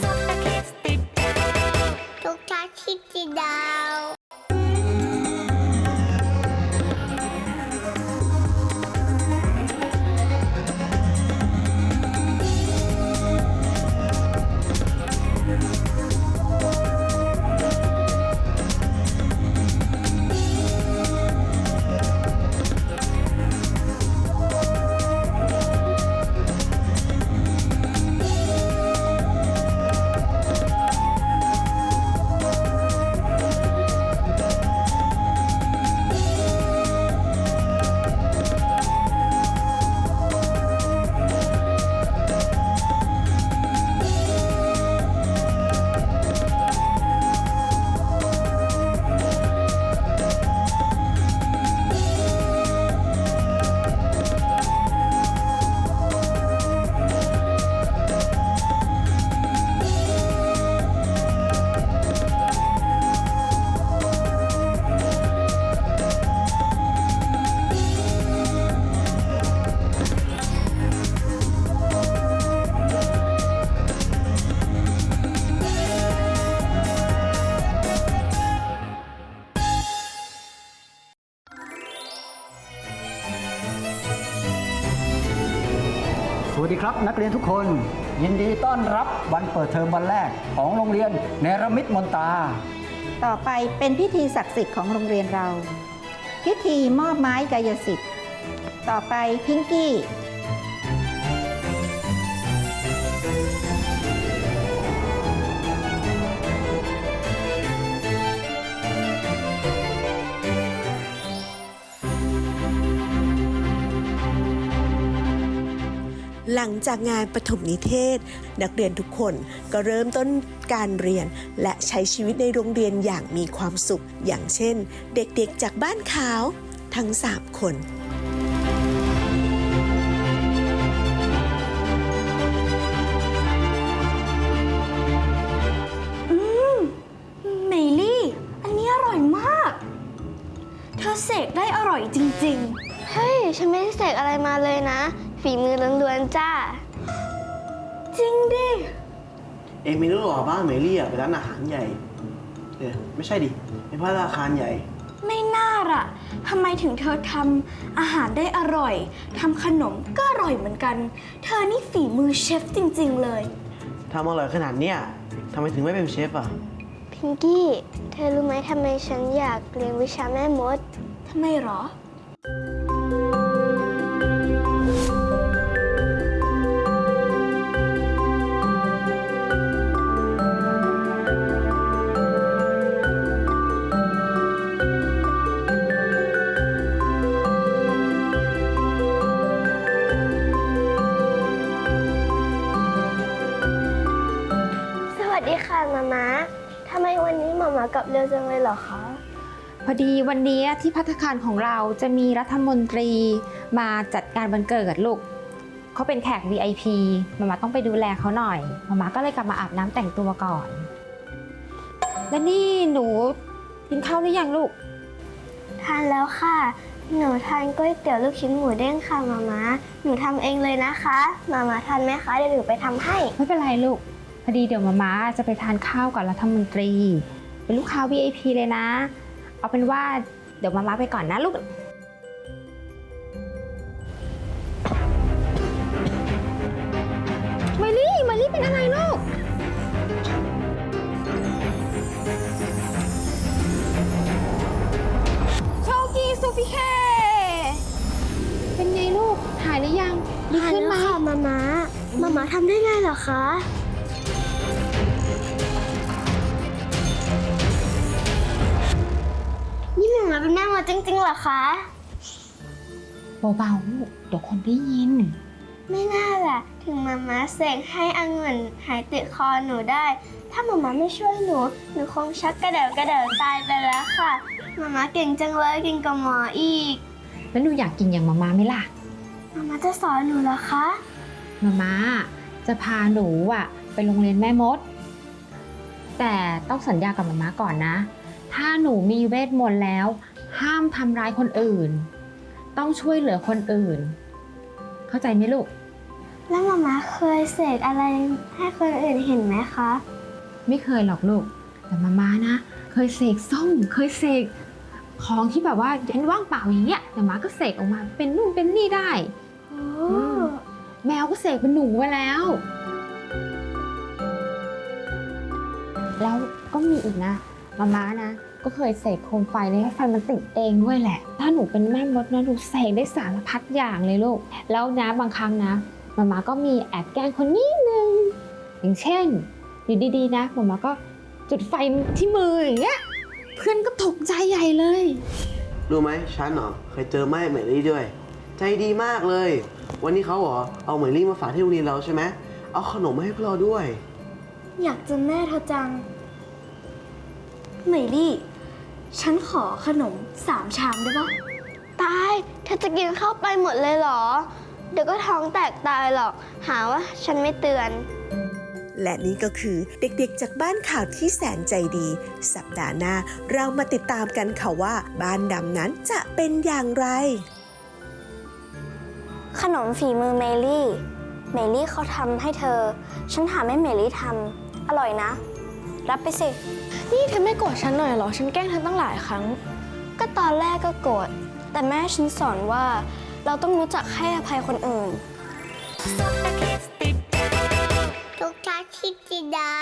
สุดอาทิ สวัสดีครับ นักเรียนทุกคน ยินดีต้อนรับวันเปิดเทอมวันแรกของโรงเรียนเนรมิตมนตา ต่อไปเป็นพิธีศักดิ์สิทธิ์ของโรงเรียนเรา พิธีมอบไม้กายสิทธิ์ ต่อไปพิงกี้ หลังจากงานปฐมนิเทศ นักเรียนทุกคนก็เริ่มต้นการเรียน และใช้ชีวิตในโรงเรียนอย่างมีความสุข อย่างเช่น เด็กๆจากบ้านขาวทั้ง 3 คนเมลี่อันนี้อร่อยมากเธอเสกได้อร่อยจริงเฮ้ย ฉันไม่ได้เสกอะไรมาเลยนะ ฝีมือล้วนๆจ้าๆจริงดิ เองไม่รู้หรอบ้านเมลี่อะเป็นร้านอาหารใหญ่เออไม่ใช่ดิเป็นพัฒนาคารใหญ่ ไม่น่าล่ะทำไมถึงเธอทำอาหารได้อร่อยทำขนมก็อร่อยเหมือนกัน เธอนี่ฝีมือเชฟจริง ๆ เลย ทำอร่อยขนาดเนี้ยทำไมถึงไม่เป็นเชฟอะ พิงกี้ เธอรู้ไหมทำไมฉันอยากเรียนวิชาแม่มด ทำไมหรอ สวัสดีค่ะมาม้าทำไมวันนี้มาม้ากลับเร็วจังเลยเหรอคะ พอดีวันนี้ที่พัฒคารของเราจะมีรัฐมนตรีมาจัดการวันเกิดลูกเขาเป็นแขก VIP มามาต้องไปดูแลเขาหน่อย มามาก็เลยกลับมาอาบน้ำแต่งตัวก่อน และนี่หนูกินข้าวหรือยังลูก ทานแล้วค่ะ หนูทานก๋วยเตี๋ยวลูกชิ้นหมูเด้งค่ะมาม้าหนูทำเองเลยนะคะ มาม้าทานไหมคะเดี๋ยวหนูไปทำให้ ไม่เป็นไรลูก พอดีเดี๋ยวมามาจะไปทานข้าวกับรัฐมนตรี เป็นลูกค้า VIP เลยนะ เอาเป็นว่าเดี๋ยวมามาไปก่อนนะลูก มาลี่มาลี่เป็นอะไรลูก โชกีซูฟิเค เป็นไงลูก หายหรือยังดีขึ้นไหม ค่ะมาม้ามาม้าทำได้ไงเหรอคะ จริงๆเหรอคะ เบาๆลูกเดี๋ยวคนได้ยิน ไม่น่าล่ะ ถึงมาม้าเสกให้องุ่นหายติดคอหนูได้ ถ้ามาม้าไม่ช่วยหนู หนูคงชักกระเดวกระเดวตายไปแล้วค่ะ มาม้าเก่งจังเลยเก่งกว่าหมออีก แล้วหนูอยากกินอย่างมาม่าไหมล่ะ มาม้าจะสอนหนูเหรอคะ มาม่าจะพาหนูอะไปโรงเรียนแม่มด แต่ต้องสัญญากับมาม่าก่อนนะ ถ้าหนูมีเวทมนต์แล้ว ห้ามทำร้ายคนอื่น ต้องช่วยเหลือคนอื่น เข้าใจไหมลูก แล้วมาม่าเคยเสกอะไรให้คนอื่นเห็นไหมคะ ไม่เคยหรอกลูก แต่มาม่านะ เคยเสกส้ม เคยเสกของที่แบบว่าเห็นว่างเปล่าอย่างเงี้ยแต่มาก็เสกออกมาเป็นนู่นเป็นนี่ได้ โอ้แมวก็เสกเป็นหนูไว้แล้ว แล้วก็มีอีกนะ มาม่านะ ก็เคยเสกโคมไฟเลยให้ไฟมันติดเองด้วยแหละ ถ้าหนูเป็นแม่มดนะหนูเสกได้สารพัดอย่างเลยลูก แล้วนะบางครั้งนะมาม่าก็มีแอบแกล้งคนนิดนึง อย่างเช่นอยู่ดีๆนะมาม่าก็จุดไฟที่มืออย่างเงี้ยเพื่อนก็ตกใจใหญ่เลย รู้ไหมฉันเหรอเคยเจอแม่เหมลี่ด้วย ใจดีมากเลย วันนี้เขาเหรอเอาเหมลี่มาฝากที่โรงเรียนเราใช่ไหมเอาขนมมาให้พวกเราด้วย อยากเจอแม่เธอจัง เหมยลี่ ฉันขอขนมสามชามได้ปะตาย เธอจะกินเข้าไปหมดเลยเหรอ เดี๋ยวก็ท้องแตกตายหรอก หาว่าฉันไม่เตือน และนี่ก็คือเด็กๆ จากบ้านข่าวที่แสนใจดี สัปดาห์หน้าเรามาติดตามกันค่ะว่าบ้านดำนั้นจะเป็นอย่างไร ขนมฝีมือเมลี่ เมลี่เขาทำให้เธอ ฉันถามให้เมลี่ทำ อร่อยนะ รับไปสิ นี่เธอไม่โกรธฉันหน่อยเหรอ ฉันแกล้งเธอตั้งหลายครั้ง ก็ตอนแรกก็โกรธ แต่แม่ฉันสอนว่าเราต้องรู้จักให้อภัยคนอื่น Super Kids ติดดาวทุกทักคิดจิดา